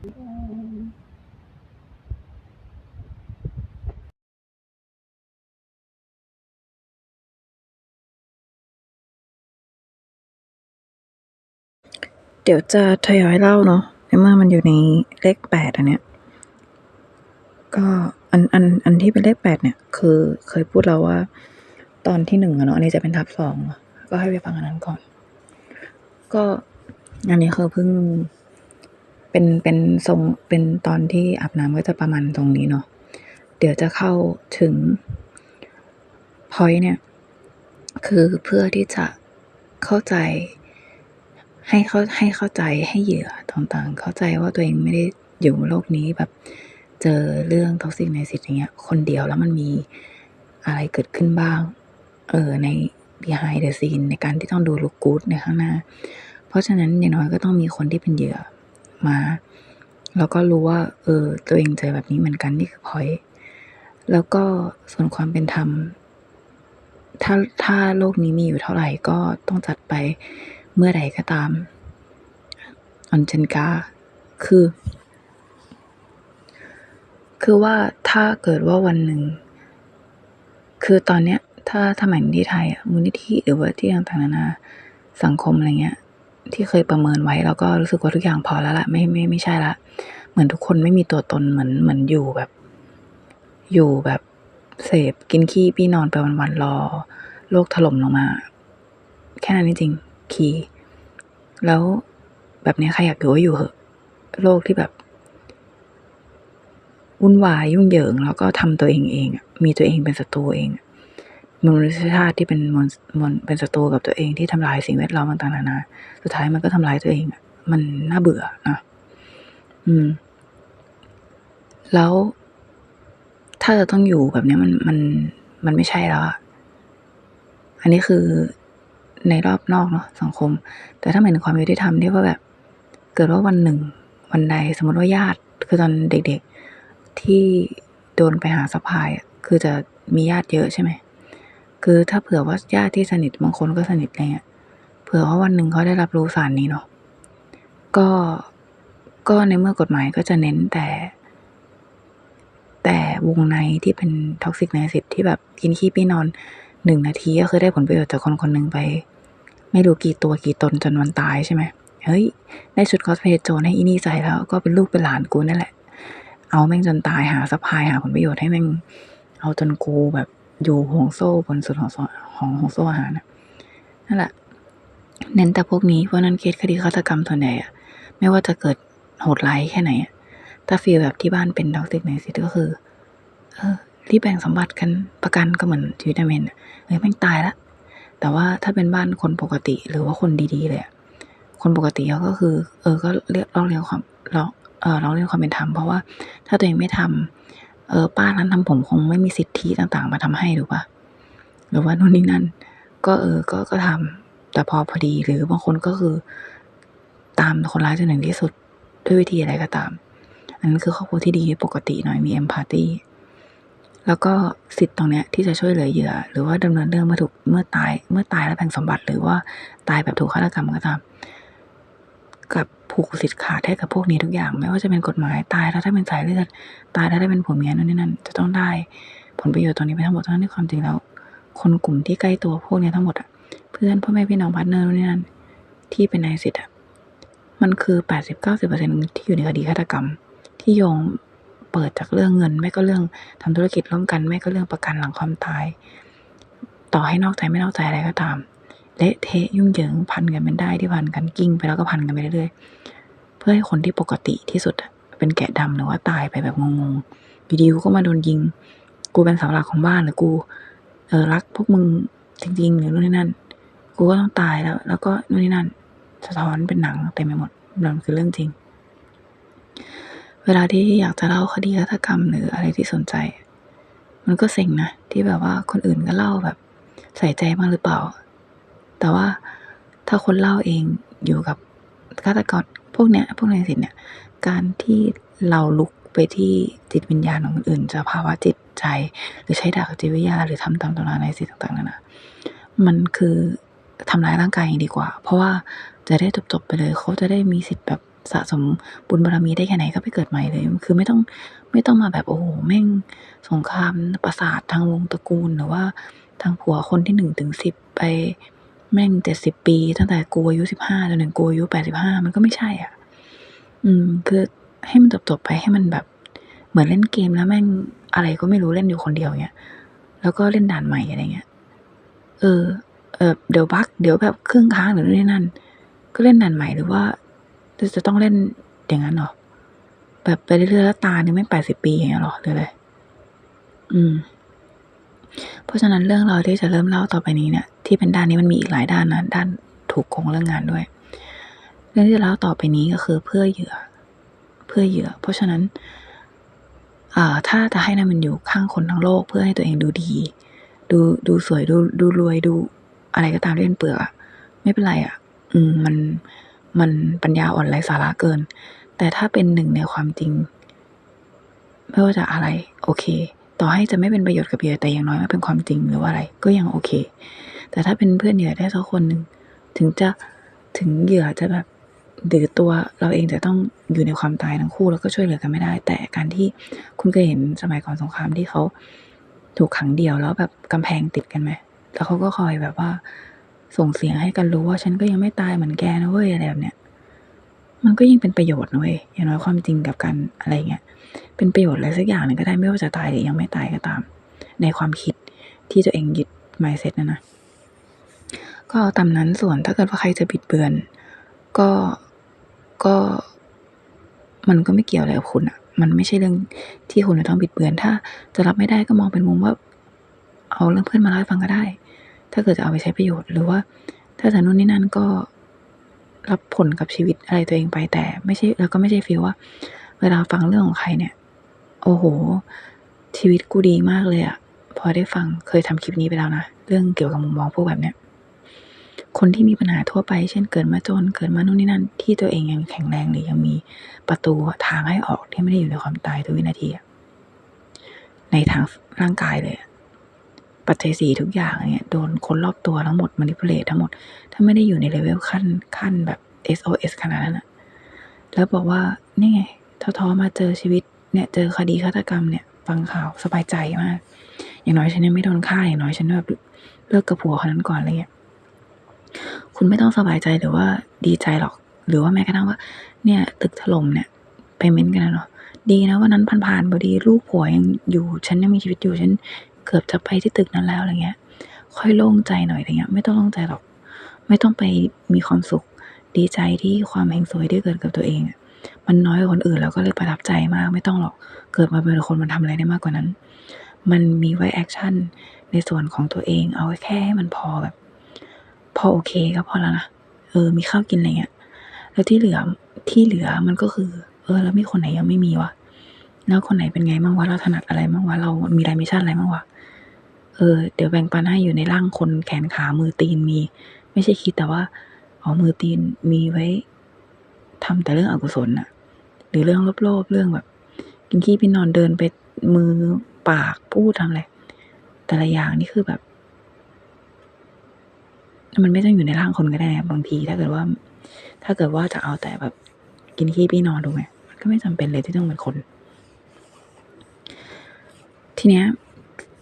เดี๋ยวจะทยอยเล่าเนาะในเมื่อมันอยู่ในเลขแปดอันเนี้ย ก็อันอันอันที่เป็นเลขแปดเนี่ย คือเคยพูดแล้วว่า ตอนที่หนึ่งอะเนาะอันนี้จะเป็นทับสองก็ให้ไปฟังอันนั้นก่อน ก็อันนี้คือเพิ่ง เป็นเป็นทรงเป็นตอนที่อาบน้ำก็จะประมาณตรงนี้เนาะเดี๋ยวจะเข้าถึง point เนี่ย คือเพื่อที่จะเข้าใจ ให้เข้าให้เข้าใจให้เหยื่อต่างๆ เข้าใจว่าตัวเองไม่ได้อยู่โลกนี้แบบเจอเรื่องท็อกซิกในสิทธิ์อย่างเงี้ย คนเดียวแล้วมันมีอะไรเกิดขึ้นบ้าง เออใน behind the scene ในการที่ต้องดูลุกกูดในข้างหน้า เพราะฉะนั้นอย่างน้อยก็ต้องมีคนที่เป็นเหยื่อ มา แล้วก็รู้ว่า เออ ตัวเองเจอแบบนี้เหมือนกันนี่คือ point แล้วก็ส่วนความเป็นธรรม ถ้าถ้าโลกนี้มีอยู่เท่าไหร่ก็ต้องจัดไปเมื่อใดก็ตามออนเจนกาคือ คือว่าถ้าเกิดว่าวันหนึ่ง คือตอนเนี้ย ถ้าถ้าหมายที่ไทยอะมูลนิธิหรือว่าที่ต่างๆนานาสังคมอะไรเงี้ย ที่เคยประเมินไว้ แล้วก็รู้สึกว่าทุกอย่างพอแล้วละไม่ไม่ไม่ใช่ละ เหมือนทุกคนไม่มีตัวตนเหมือนเหมือนอยู่แบบ อยู่แบบเสพกินขี้ปี้นอนไปวันๆรอ โลกถล่มลงมา แค่นั้นจริงคีแล้วแบบนี้ใครอยากอยู่ก็อยู่เหอะ โลกที่แบบวุ่นวายยุ่งเหยิง แล้วก็ทำตัวเองเองมีตัวเองเป็นศัตรูเองอะ มนุษยชาติที่เป็นมนมนเป็นศัตรูกับตัวเองที่ทำลายสิ่งแวดล้อมต่างๆนานาสุดท้ายมันก็ทำลายตัวเองอะมันน่าเบื่อนะอืม แล้วถ้าจะต้องอยู่แบบนี้มันมันมันไม่ใช่แล้วอันนี้คือในรอบนอกเนาะสังคม แต่ถ้าหมายถึงความยุติธรรมที่ว่าแบบ เกิดว่าวันหนึ่งวันใดสมมติว่าญาติ คือตอนเด็กๆที่โดนไปหาสะพายอะคือจะมีญาติเยอะใช่ไหม คือถ้าเผื่อว่าญาติที่สนิทบางคนก็สนิทอะไรเงี้ยเผื่อว่าวันหนึ่งเขาได้รับรู้สารนี้เนาะก็ก็ในเมื่อกฎหมายก็จะเน้นแต่ แต่วงในที่เป็นท็อกซิกในสิทธิ์ที่แบบกินขี้ปี้นอนหนึ่งนาทีก็คือได้ผลประโยชน์จากคนคนหนึ่งไป ไม่รู้กี่ตัวกี่ตนจนวันตายใช่ไหมเฮ้ยได้ชุดคอสเพลย์โจรให้อีนี่ใส่แล้ว ก็เป็นลูกเป็นหลานกูนั่นแหละ เอาแม่งจนตายหาสะพายหาผลประโยชน์ให้แม่ง เอาจนกูแบบ อยู่ห่วงโซ่บนสุดของของห่วงโซ่อาหารนะนั่นแหละ เน้นแต่พวกนี้เพราะนั้นเคสคดีฆาตกรรมส่วนใหญ่อะไม่ว่าจะเกิดโหดร้ายแค่ไหนอะถ้าฟีลแบบที่บ้านเป็นด็อกติกในสิทธิ์ก็คือ เออรีบแบ่งสมบัติกันประกันก็เหมือนชีวิตในเมนอะเออแม่งตายละแต่ว่าถ้าเป็นบ้านคนปกติหรือว่าคนดีๆเลยคนปกติเขาก็คือ เออก็เรียกร้องเรียนความร้องเออร้องเรียนความเป็นธรรมเพราะว่าถ้าตัวเองไม่ทำ เออป้าร้านทำผมคงไม่มีสิทธิต่างๆ มาทำให้หรือปะหรือว่านู่นนี่นั่น ก็เออ ก็ก็ทำแต่พอพอดีหรือบางคนก็คือตามคนร้ายจนถึงที่สุดด้วยวิธีอะไรก็ตาม อันนั้นคือครอบครัวที่ดีปกติหน่อยมีเอมพัตตีแล้วก็สิทธิ์ตรงเนี้ยที่จะช่วยเหลือเหยื่อ หรือว่าดำเนินเรื่องเมื่อถูกเมื่อตาย เมื่อตายแล้วแบ่งสมบัติ หรือว่าตายแบบถูกฆาตกรรมก็ตาม กับ ผูกสิทธิ์ขาดให้กับพวกนี้ทุกอย่าง ไม่ว่าจะเป็นกฎหมายตายแล้วถ้าเป็นสายเลือดตายแล้วได้เป็นผัวเมียนู่นนี่นั่นจะต้องได้ ผลประโยชน์ตรงนี้ไปทั้งหมดทั้งที่ความจริงแล้ว คนกลุ่มที่ใกล้ตัวพวกนี้ทั้งหมดอะเพื่อนพ่อแม่พี่น้องพาร์ทเนอร์นู่นนี่นั่นที่เป็นนายสิทธิ์อะมันคือแปดสิบเก้าสิบเปอร์เซ็นที่อยู่ในคดีฆาตกรรม ที่โยงเปิดจากเรื่องเงิน ไม่ก็เรื่องทำธุรกิจร่วมกัน ไม่ก็เรื่องประกันหลังความตาย ต่อให้นอกใจไม่นอกใจอะไรก็ตาม เละเทะยุ่งเหยิงพันกันเป็นได้ที่พันกันกิ้งไปแล้วก็พันกันไปเรื่อยๆเพื่อให้คนที่ปกติที่สุดเป็นแกะดำหรือว่าตายไปแบบงงๆอยู่ดีกูก็มาโดนยิง กูเป็นเสาหลักของบ้านหรือกูเออรักพวกมึงจริงๆหรือนู่นนี่นั่น กูก็ต้องตายแล้ว แล้วก็นู่นนี่นั่น สะท้อนเป็นหนังเต็มไปหมดนั่นคือเรื่องจริง เวลาที่อยากจะเล่าคดีฆาตกรรมหรืออะไรที่สนใจ มันก็เซ็งนะที่แบบว่าคนอื่นก็เล่าแบบใส่ใจมากหรือเปล่า แต่ว่าถ้าคนเล่าเองอยู่กับฆาตกรพวกเนี้ยพวกนายสิทธิ์เนี่ย การที่เราลุกไปที่จิตวิญญาณของคนอื่นสภาวะจิตใจ หรือใช้ดาบจิตวิทยา หรือทำตามตำราในสิทธิ์ต่างๆนั่นนะมันคือทำร้ายร่างกายอย่างดีกว่า เพราะว่าจะได้จบๆไปเลย เขาจะได้มีสิทธิ์แบบสะสมบุญบารมีได้แค่ไหนก็ไปเกิดใหม่เลย คือไม่ต้องไม่ต้องมาแบบโอ้โฮแม่งสงครามประสาททางวงศ์ตระกูลหรือว่าทางผัวคนที่1-10ไป แม่ง70ปี ตั้งแต่กูอายุ15จนถึงกูอายุ85มันก็ไม่ใช่อะ อืม คือให้มันจบๆไปให้มันแบบ เหมือนเล่นเกมแล้วแม่งอะไรก็ไม่รู้เล่นอยู่คนเดียวเงี้ย แล้วก็เล่นด่านใหม่อะไรเงี้ย เออ เออเดี๋ยวบักเดี๋ยวแบบเครื่องค้างเดี๋ยวนู่นนี่นั่น ก็เล่นด่านใหม่หรือว่าจะต้องเล่นอย่างงั้นหรอ?แบบไปเรื่อยๆแล้วตาหนึ่งแม่ง80ปีอย่างเงี้ยหรอหรืออะไร?อืม เพราะฉะนั้นเรื่องเราที่จะเริ่มเล่าต่อไปนี้เนี่ย ที่เป็นด้านนี้มันมีอีกหลายด้านนะด้านถูกโกงเรื่องงานด้วยเรื่องที่จะเล่าต่อไปนี้ก็คือเพื่อเหยื่อ เพื่อเหยื่อ เพราะฉะนั้นถ้าจะให้นามินอยู่ข้างคนทั้งโลก เพื่อให้ตัวเองดูดี ดูดูสวยดูดูรวยดูอะไรก็ตามที่นเปลือกอะไม่เป็นไรอะอืมมันมันปัญญาอ่อนไร้สาระเกิน แต่ถ้าเป็นหนึ่งในความจริง ไม่ว่าจะอะไร โอเค ต่อให้จะไม่เป็นประโยชน์กับเหยื่อแต่อย่างน้อยมันเป็นความจริงหรือว่าอะไร ก็ยังโอเค แต่ถ้าเป็นเพื่อนเหยื่อได้สักคนหนึ่งถึงจะถึงเหยื่อจะแบบหรือตัวเราเองจะต้องอยู่ในความตายทั้งคู่แล้วก็ช่วยเหลือกันไม่ได้ แต่การที่คุณเคยเห็นสมัยก่อนสงครามที่เขาถูกขังเดี่ยวแล้วแบบกำแพงติดกันไหม?แล้วเขาก็คอยแบบว่าส่งเสียงให้กันรู้ว่าฉันก็ยังไม่ตายเหมือนแกนะเว้ยอะไรแบบเนี้ยมันก็ยิ่งเป็นประโยชน์นะเว้ยอย่างน้อยความจริงกับการอะไรเงี้ยเป็นประโยชน์อะไรสักอย่างหนึ่งก็ได้ไม่ว่าจะตายหรือยังไม่ตายก็ตาม ในความคิดที่ตัวเองยึด mindset นั้นนะ ก็เอาตามนั้นส่วนถ้าเกิดว่าใครจะบิดเบือน ก็ก็มันก็ไม่เกี่ยวอะไรกับคุณอะมันไม่ใช่เรื่องที่คุณจะต้องบิดเบือน ถ้าจะรับไม่ได้ก็มองเป็นมุมว่า เอาเรื่องเพื่อนมาเล่าให้ฟังก็ได้ ถ้าเกิดจะเอาไปใช้ประโยชน์หรือว่า ถ้าจะนู่นนี่นั่นก็รับผลกับชีวิตอะไรตัวเองไปแต่ ไม่ใช่แล้วก็ไม่ใช่ฟีลว่า เวลาฟังเรื่องของใครเนี่ย โอ้โฮชีวิตกูดีมากเลยอะพอได้ฟังเคยทำคลิปนี้ไปแล้วนะ เรื่องเกี่ยวกับมุมมองพวกแบบเนี้ย คนที่มีปัญหาทั่วไป เช่นเกิดมาจนเกิดมานู่นนี่นั่น ที่ตัวเองยังแข็งแรงหรือยังมีประตูทางให้ออกที่ไม่ได้อยู่ในความตายทุกวินาทีในทางร่างกายเลยปัจจัย4ทุกอย่างเงี้ยโดนคนรอบตัวทั้งหมด manipulate ทั้งหมด ถ้าไม่ได้อยู่ใน level ขั้นขั้นแบบ SOS ขนาดนั้นน่ะแล้วบอกว่านี่ไงท้อๆมาเจอชีวิตเนี่ยเจอคดีฆาตกรรมเนี่ยฟังข่าวสบายใจมาก อย่างน้อยฉันยังไม่โดนฆ่าอย่างน้อยฉันแบบเลิกกับผัวคนนั้นก่อนอะไรเงี้ย คุณไม่ต้องสบายใจหรือว่าดีใจหรอก หรือว่าแม้กระทั่งว่า เนี่ยตึกถล่มเนี่ย ไปเม้นกันอะเนาะดีนะวันนั้นผ่านๆพอดีลูกผัวยังอยู่ฉันยังมีชีวิตอยู่ฉันเกือบจะไปที่ตึกนั้นแล้วอะไรเงี้ย ค่อยโล่งใจหน่อยอะไรเงี้ย ไม่ต้องโล่งใจหรอก ไม่ต้องไปมีความสุข ดีใจที่ความเฮงซวยที่เกิดกับตัวเองอะมันน้อยกว่าคนอื่นแล้วก็เลยประทับใจมาก ไม่ต้องหรอกเกิดมาเป็นคนมันทำอะไรได้มากกว่านั้น มันมีไว้แอกชันในส่วนของตัวเองเอาแค่ให้มันพอแบบ พอโอเคก็พอแล้วนะเออ มีข้าวกินอะไรเงี้ยแล้วที่เหลือที่เหลือมันก็คือ เออ แล้วมีคนไหนยังไม่มีวะแล้วคนไหนเป็นไงมั่งวะเราถนัดอะไรมั่งวะเรามี dimension อะไรมั่งวะเออเดี๋ยวแบ่งปันให้อยู่ในร่างคนแขนขามือตีนมี ไม่ใช่คิดแต่ว่าอ๋อมือตีนมีไว้ทำแต่เรื่องอกุศลน่ะหรือเรื่องโลภๆเรื่องแบบ กินขี้พี่นอนเดินไปมือปากพูดทำอะไรแต่ละอย่างนี่คือแบบ มันไม่ต้องอยู่ในร่างคนก็ได้บางทีถ้าเกิดว่า ถ้าเกิดว่าจะเอาแต่แบบกินขี้พี่นอนถูไหมมันก็ไม่จำเป็นเลยที่ต้องเป็นคน ทีเนี้ย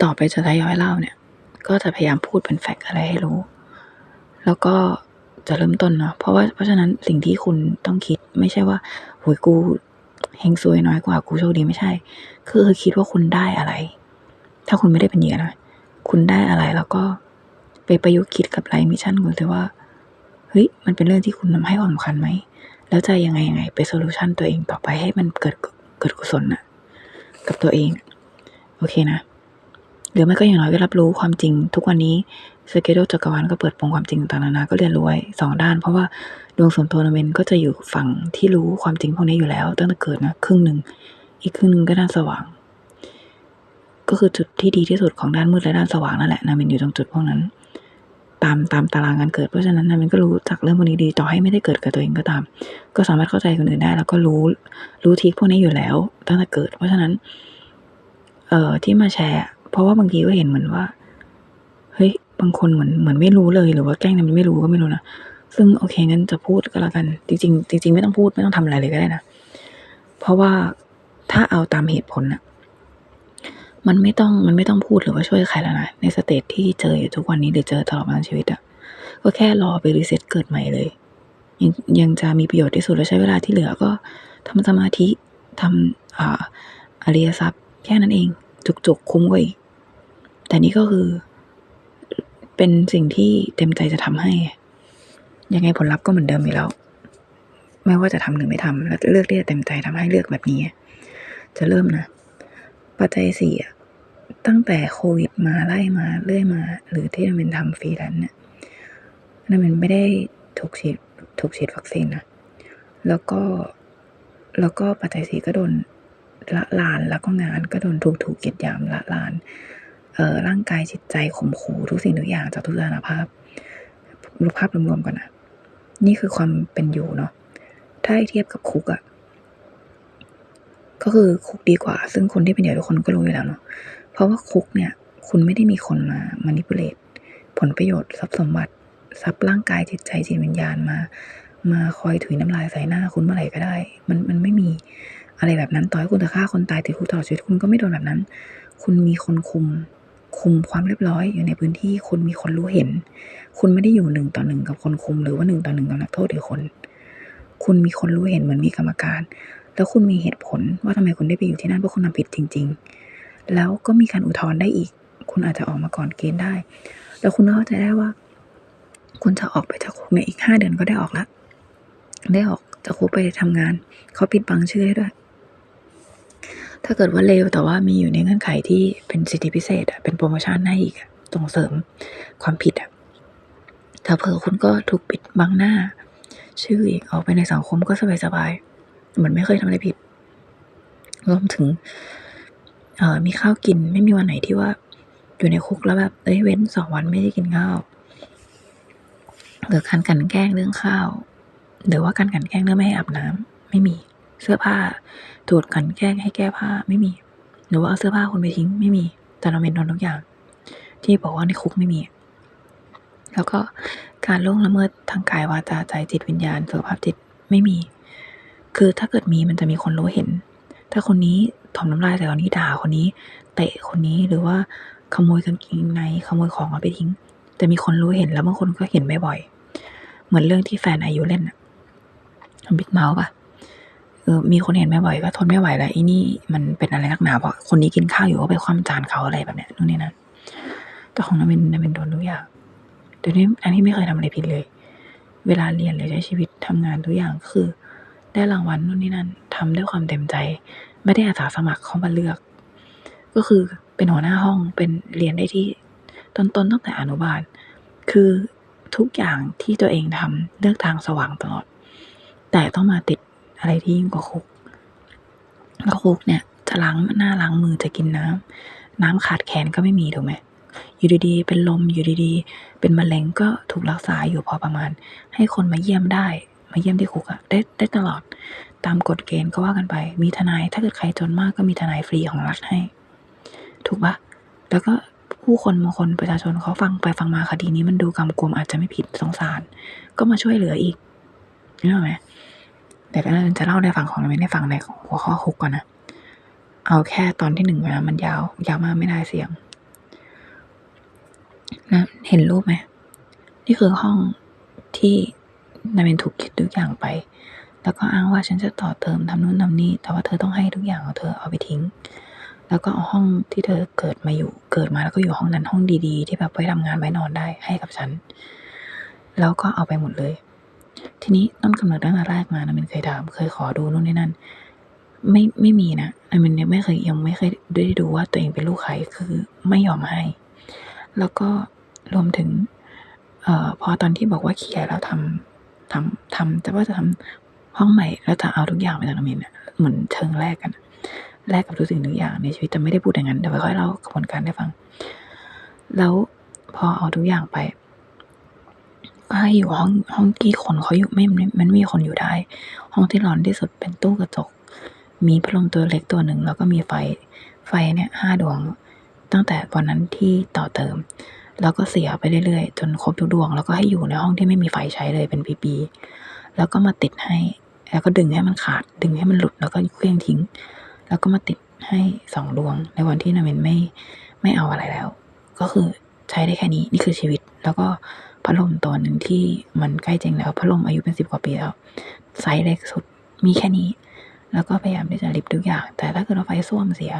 ต่อไปจะทยอยเล่าเนี่ย ก็จะพยายามพูดเป็นแฟกต์อะไรให้รู้ แล้วก็จะเริ่มต้นเนาะเพราะว่าเพราะฉะนั้นสิ่งที่คุณต้องคิดไม่ใช่ว่าโอ้โฮกูเฮงซวยน้อยกว่ากูโชคดีไม่ใช่ คือคิดว่าคุณได้อะไร ถ้าคุณไม่ได้เป็นเหยื่อนะคุณได้อะไรแล้วก็ ไปประยุกต์คิดกับ life mission คุณสิว่า เฮ้ย มันเป็นเรื่องที่คุณให้ความสำคัญไหม แล้วจะยังไงๆไง ไปโซลูชันตัวเองต่อไปให้มันเกิดเกิดกุศลน่ะ กับตัวเอง โอเคนะ หรือไม่ก็อย่างน้อยก็รับรู้ความจริง ทุกวันนี้ schedule จักรวาลก็เปิดโปงความจริงต่างๆนานาก็เรียนรู้ไว้2ด้าน เพราะว่าดวงส่วนตัวนามินก็จะอยู่ฝั่งที่รู้ความจริงพวกนี้อยู่แล้ว ตั้งแต่เกิดนะครึ่งหนึ่ง อีกครึ่งหนึ่งก็ด้านสว่าง ก็คือจุดที่ดีที่สุดของด้านมืดและด้านสว่างนั่นแหละนามินอยู่ตรงจุดพวกนั้น ตามตามตารางการเกิด เพราะฉะนั้นนามินก็รู้จักเรื่องพวกนี้ดีต่อให้ไม่ได้เกิดกับตัวเองก็ตาม ก็สามารถเข้าใจคนอื่นได้ แล้วก็รู้รู้ทริกพวกนี้อยู่แล้วตั้งแต่เกิด เพราะฉะนั้น เอ่อที่มาแชร์ เพราะว่าบางทีก็เห็นเหมือนว่าเฮ้ยบางคนเหมือนเหมือนไม่รู้เลยหรือว่าแกล้งทำเป็นไม่รู้ก็ไม่รู้นะซึ่งโอเคงั้นจะพูดก็แล้วกัน จริงๆจริงๆไม่ต้องพูดไม่ต้องทำอะไรเลยก็ได้นะเพราะว่าถ้าเอาตามเหตุผลนะ มันไม่ต้องมันไม่ต้องพูดหรือว่าช่วยใครแล้วนะ ในสเตจที่เจออยู่ทุกวันนี้หรือเจอตลอดมาทั้งชีวิตอะก็แค่รอไปรีเซ็ตเกิดใหม่เลย ยังยังจะมีประโยชน์ที่สุดและใช้เวลาที่เหลือก็ทำสมาธิทำอ่าอริยทรัพย์ แค่นั้นเอง จุกๆคุ้มกว่าอีกแต่นี่ก็คือ เป็นสิ่งที่เต็มใจจะทำให้ ยังไงผลลัพธ์ก็เหมือนเดิมอยู่แล้ว ไม่ว่าจะทำหรือไม่ทำแล้วเลือกที่จะเต็มใจทำให้เลือกแบบนี้ จะเริ่มนะ ปัจจัยสี่อะตั้งแต่โควิดมาไล่มาเรื่อยมา หรือที่เราเป็นทำฟรีแลนซ์เนี่ยนั่นมันไม่ได้ถูกฉีดถูกฉีดวัคซีนนะแล้วก็แล้วก็ปัจจัยสี่ก็โดนละลานแล้วก็งานก็โดนถูกถูกเกียดยามละลานเออร่างกายจิตใจข่มขู่ทุกสิ่งทุกอย่างจากทุกสถานภาพรูปภาพรวมๆก่อนนะนี่คือความเป็นอยู่เนาะถ้าเทียบกับคุกอะ ก็คือคุกดีกว่า ซึ่งคนที่เป็นเหยื่อทุกคนก็รู้อยู่แล้วเนาะเพราะว่าคุกเนี่ย คุณไม่ได้มีคนมามานิปุเลตผลประโยชน์ทรัพย์สมบัติทรัพย์ร่างกายจิตใจจิตวิญญาณมา มาคอยถุยน้ำลายใส่หน้าคุณเมื่อไหร่ก็ได้ มันมันไม่มีอะไรแบบนั้นต่อให้คุณจะฆ่าคนตายติดคุกตลอดชีวิตคุณก็ไม่โดนแบบนั้น คุณมีคนคุมคุมความเรียบร้อยอยู่ในพื้นที่คุณมีคนรู้เห็น คุณไม่ได้อยู่หนึ่งต่อหนึ่งกับคนคุม หรือว่าหนึ่งต่อหนึ่งกับนักโทษหรือคน คุณมีคนรู้เห็นเหมือนมีกรรมการ แล้วคุณมีเหตุผลว่าทำไมคุณได้ไปอยู่ที่นั่นเพราะคุณทำผิดจริง ๆ แล้วก็มีการอุทธรณ์ได้อีก คุณอาจจะออกมาก่อนเกณฑ์ได้ แล้วคุณก็เข้าใจได้ว่า คุณจะออกไปจากคุกเนี่ยอีกห้าเดือนก็ได้ออกละได้ออกจากคุกไปทำงานเขาปิดบังชื่อให้ด้วยถ้าเกิดว่าเลวแต่ว่ามีอยู่ในเงื่อนไขที่เป็นสิทธิพิเศษอะเป็นโปรโมชั่นให้อีกอะส่งเสริมความผิดอะถ้าเผื่อคุณก็ถูกปิดบังหน้า ชื่ออีกออกไปในสังคมก็สบายๆ เหมือนไม่เคยทำอะไรผิดรวมถึงเออมีข้าวกินไม่มีวันไหนที่ว่าอยู่ในคุกแล้วแบบเอ้ยเว้นสองวันไม่ได้กินข้าวหรือการกันแกล้งเรื่องข้าว หรือว่าการกันแกล้งเรื่องไม่ให้อาบน้ำไม่มีเสื้อผ้าตรวจกันแกล้งให้แก้ผ้าไม่มี หรือว่าเอาเสื้อผ้าคุณไปทิ้งไม่มี แต่เราเป็นโดนทุกอย่าง ที่บอกว่าในคุกไม่มี แล้วก็การล่วงละเมิดทางกายวาจาใจจิตวิญญาณสุขภาพจิตไม่มี คือถ้าเกิดมีมันจะมีคนรู้เห็น ถ้าคนนี้ถมน้ำลายใส่คนนี้ด่าคนนี้ เตะคนนี้หรือว่าขโมยกางเกงในขโมยของเอาไปทิ้ง แต่มีคนรู้เห็นแล้วบางคนก็เห็นไม่บ่อยๆเหมือนเรื่องที่แฟนอายุเล่นอะบิ๊กเมาส์ปะเออมีคนเห็นไม่บ่อยก็ทนไม่ไหวแล้วไอ้นี่มันเป็นอะไรนักหนาเพราะคนนี้กินข้าวอยู่ก็ไปคว่ำจานเขาอะไรแบบเนี้ยนู่นนี่นั่นแต่ของน้าเป็นน้าเป็นโดนทุกอย่างเดี๋ยวนี้อันนี้ไม่เคยทำอะไรผิดเลย เวลาเรียนหรือใช้ชีวิตทำงานทุกอย่างคือ ได้รางวัลนู่นนี่นั่น ทำด้วยความเต็มใจ ไม่ได้อาสาสมัครเข้ามาเลือก ก็คือเป็นหัวหน้าห้องเป็นเรียนได้ที่ต้นๆตั้งแต่อนุบาล คือทุกอย่างที่ตัวเองทำเลือกทางสว่างตลอด แต่ต้องมาติดอะไรที่ยิ่งกว่าคุกแล้วคุกเนี่ยจะล้างหน้าล้างมือจะกินน้ำน้ำขาดแคลนก็ไม่มีถูกไหมอยู่ดีๆ เป็นลมอยู่ดีๆ เป็นมะเร็งก็ถูกรักษาอยู่พอประมาณ ให้คนมาเยี่ยมได้ มาเยี่ยมที่คุกอะได้ได้ตลอด ตามกฎเกณฑ์ก็ว่ากันไป มีทนายถ้าเกิดใครจนมากก็มีทนายฟรีของรัฐให้ ถูกปะแล้วก็ผู้คนบางคนประชาชนเขาฟังไปฟังมาคดีนี้มันดูกำกวมอาจจะไม่ผิดสงสาร ก็มาช่วยเหลืออีกนึกออไหมแต่ก็จะเล่าในฝั่งของไม่ได้ฟังในหัวข้อคุกก่อนนะเอาแค่ตอนที่หนึ่งเวลามันยาวยาวมากไม่ได้เสียงนะเห็นรูปไหมนี่คือห้องที่ นาเมนถูกคิดทุกอย่างไป แล้วก็อ้างว่าฉันจะต่อเติมทำนู่นทำนี่ แต่ว่าเธอต้องให้ทุกอย่างของเธอเอาไปทิ้ง แล้วก็เอาห้องที่เธอเกิดมาอยู่ เกิดมาแล้วก็อยู่ห้องนั้นห้องดีๆ ที่แบบไว้ทำงานไว้นอนได้ให้กับฉัน แล้วก็เอาไปหมดเลย ทีนี้ต้นกำเนิดตั้งแต่แรกมานะมันเคยถามเคยขอดูนู่นนี่นั่น ไม่ไม่มีนะนะมันยังไม่เคยยังไม่เคยได้ดูว่าตัวเองเป็นลูกใครคือไม่ยอมให้ แล้วก็รวมถึงออพอตอนที่บอกว่าเคลียร์แล้วทำ ทำทำแต่ว่าจะทำห้องใหม่แล้วจะเอาทุกอย่างไปจากน้ำมินเหมือนเชิงแรกกันแลกกับทุกสิ่งทุกอย่างในชีวิตแต่ไม่ได้พูดอย่างนั้นเดี๋ยวค่อยเล่ากระบวนการให้ฟัง แล้วพอเอาทุกอย่างไปก็ให้อยู่ห้องห้องที่คนเขาอยู่ไม่ม่มันไม่มีคนอยู่ได้ ห้องที่ร้อนที่สุดเป็นตู้กระจก มีพัดลมตัวเล็กตัวหนึ่งแล้วก็มีไฟไฟเนี่ยห้าดวง ตั้งแต่วันนั้นที่ต่อเติม แล้วก็เสียไปเรื่อยๆ จนครบทุกดวง แล้วก็ให้อยู่ในห้องที่ไม่มีไฟใช้เลยเป็นปีๆแล้วก็มาติดให้ แล้วก็ดึงให้มันขาด ดึงให้มันหลุดแล้วก็เคลี้ยงทิ้ง แล้วก็มาติดให้สองดวง ในวันที่นาเมนไม่ไม่เอาอะไรแล้ว ก็คือใช้ได้แค่นี้นี่คือชีวิต แล้วก็พัดลมตัวหนึ่งที่มันใกล้เจ๊งแล้วพัดลมอายุเป็นสิบกว่าปีแล้วไซส์เล็กสุดมีแค่นี้ แล้วก็พยายามที่จะริบทุกอย่าง แต่ถ้าเกิดว่าไฟส้วมเสีย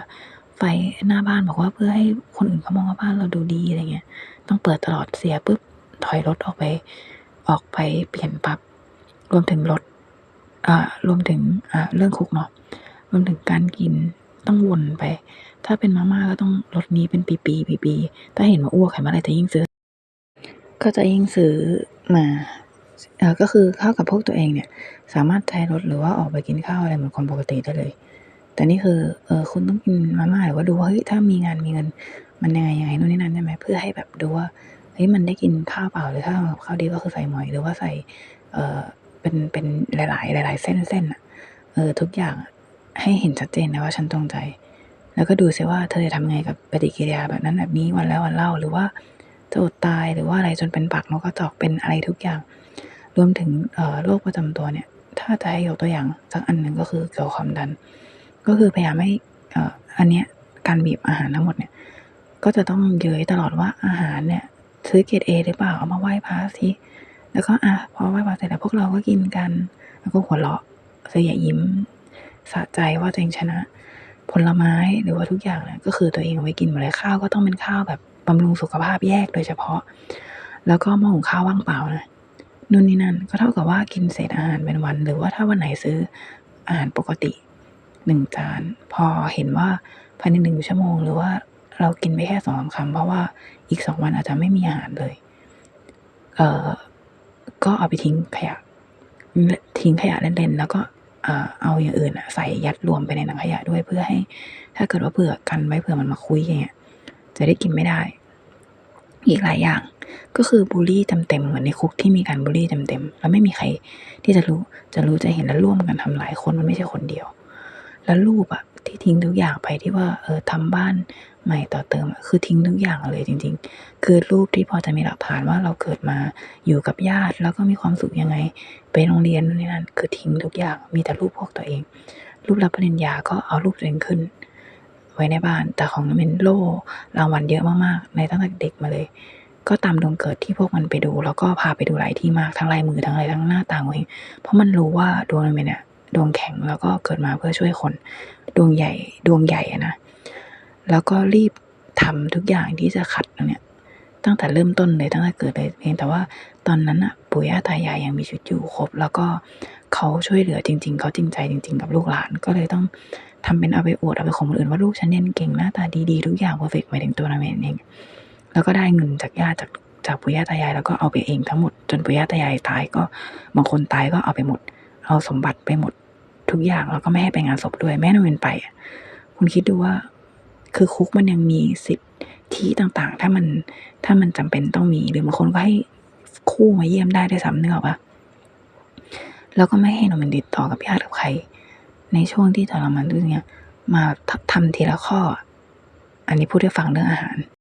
ไฟหน้าบ้านบอกว่าเพื่อให้คนอื่นเขามองว่าบ้านเราดูดีอะไรเงี้ย ต้องเปิดตลอดเสียปุ๊บถอยรถออกไป ออกไปเปลี่ยนปรับรวมถึงรถอ่ารวมถึงอ่าเรื่องคุกเนาะรวมถึงการกินต้องวนไป ถ้าเป็นมาม่าก็ต้องรสนี้เป็นปีๆปีๆถ้าเห็นว่าอ้วกเห็นว่าอะไรจะยิ่งซื้อ ก็จะยิ่งซื้อมาเอ่อก็คือข้าวกับพวกตัวเองเนี่ย สามารถใช้รถหรือว่าออกไปกินข้าวอะไรเหมือนคนปกติได้เลย แต่นี่คือเออคุณต้องกินมาม่าหรือว่าดูว่าเฮ้ยถ้ามีงานมีเงินมันยังไงยังไงนู่นนี่นั่นใช่ไหมเพื่อให้แบบดูว่าเฮ้ยมันได้กินข้าวเปล่าหรือถ้ากับข้าวดีก็คือใส่หมอยหรือว่าใส่เออเป็นเป็นหลาย ๆ หลาย ๆ เส้นๆน่ะเออทุกอย่างให้เห็นชัดเจนนะว่าฉันจงใจ แล้วก็ดูซิว่าเธอจะทำยังไงกับปฏิกิริยาแบบนั้นแบบนี้วันแล้ววันเล่าหรือว่าจะอดตายหรือว่าอะไรจนเป็นปากนกกระจอกเป็นอะไรทุกอย่าง รวมถึงเออโรคประจำตัวเนี่ย ถ้าจะให้ยกตัวอย่างสักอันหนึ่งก็คือเกี่ยวกับความดัน ก็คือพยายามให้อันเนี้ยการบีบอาหารทั้งหมดเนี่ย ก็จะต้องเย้ยตลอดว่าอาหารเนี่ย ซื้อเกรดเอหรือเปล่าเอามาไหว้พระสิแล้วก็อะพอไหว้พระเสร็จแล้วพวกเราก็กินกัน แล้วก็หัวเราะเสียยิ้มสะใจว่าตัวเองชนะ ผลไม้หรือว่าทุกอย่างเนี่ยก็คือตัวเองเอาไว้กินหมดเลยข้าวก็ต้องเป็นข้าวแบบบำรุงสุขภาพแยกโดยเฉพาะ แล้วก็หม้อหุงข้าวว่างเปล่านะนู่นนี่นั่นก็เท่ากับว่ากินเศษอาหารเป็นวัน หรือว่าถ้าวันไหนซื้ออาหารปกติ 1จาน พอเห็นว่าภายใน1ชั่วโมง หรือว่าเรากินไปแค่2-3คำเพราะว่าอีก2วันอาจจะไม่มีอาหารเลย เอ่อ ก็เอาไปทิ้งขยะ ทิ้งขยะเล่นๆแล้วก็เอาอย่างอื่นใส่ยัดรวมไปในถังขยะด้วยเพื่อให้ ถ้าเกิดว่าเผื่อกันไว้เผื่อมันมาคุยอย่างเงี้ยจะได้กินไม่ได้ อีกหลายอย่าง ก็คือบุลลี่เต็มๆเหมือนในคุกที่มีการบุลลี่เต็มๆแล้วไม่มีใครที่จะรู้จะรู้จะเห็นและร่วมกันทำหลายคนมันไม่ใช่คนเดียว แล้วรูปอะที่ทิ้งทุกอย่างไปที่ว่า เออทำบ้านใหม่ต่อเติมอะคือทิ้งทุกอย่างเลยจริง ๆ คือรูปที่พอจะมีหลักฐานว่าเราเกิดมาอยู่กับญาติ แล้วก็มีความสุขยังไง ไปโรงเรียนนู่นนี่นั่นคือทิ้งทุกอย่างมีแต่รูปพวกตัวเอง รูปรับปริญญาก็เอารูปตัวเองขึ้น ไว้ในบ้าน แต่ของเมนโล่รางวัลเยอะมากๆในตั้งแต่เด็กมาเลย ก็ตามดวงเกิดที่พวกมันไปดู แล้วก็พาไปดูหลายที่มากทั้งลายมือทั้งอะไรทั้งหน้าต่างตัวเองเพราะมันรู้ว่าดวงน้ำเมนเนี่ย ดวงแข็งแล้วก็เกิดมาเพื่อช่วยคนดวงใหญ่ดวงใหญ่นะ แล้วก็รีบทำทุกอย่างที่จะขัดเนี้ยตั้งแต่เริ่มต้นเลยตั้งแต่เกิดเลยเพียงแต่ว่าตอนนั้นน่ะปู่ย่าตายายยังมีชีวิตอยู่ครบ แล้วก็เขาช่วยเหลือจริง ๆ เขาจริงใจจริง ๆ กับลูกหลานก็เลยต้องทำเป็นเอาไปอวดเอาไปข่มคนอื่นว่าลูกฉันเรียนเก่งหน้าตาดีๆทุกอย่างเพอร์เฟกต์หมายถึงตัวน้ำเมนเอง แล้วก็ได้เงินจากญาติจากจากปู่ย่าตายายแล้วก็เอาไปเองทั้งหมด จนปู่ย่าตายายตายก็บางคนตายก็เอาไปหมด เอาสมบัติไปหมดทุกอย่างแล้วก็ไม่ให้ไปงานศพด้วยไม่ให้น้ำเมนไปคุณคิดดูว่า คือคุกมันยังมีสิทธิต่างๆ ถ้ามันถ้ามันจำเป็นต้องมีหรือบางคนก็ให้คู่มาเยี่ยมได้ด้วยซ้ำเนึกอปล่า?แล้วก็ไม่ให้น้ำเมนติดต่อกับญาติกับใคร ในช่วงที่ทรมานรู้สึกเงี้ยมาททำทีละข้อ อันนี้พูดให้ฟังเรื่องอาหาร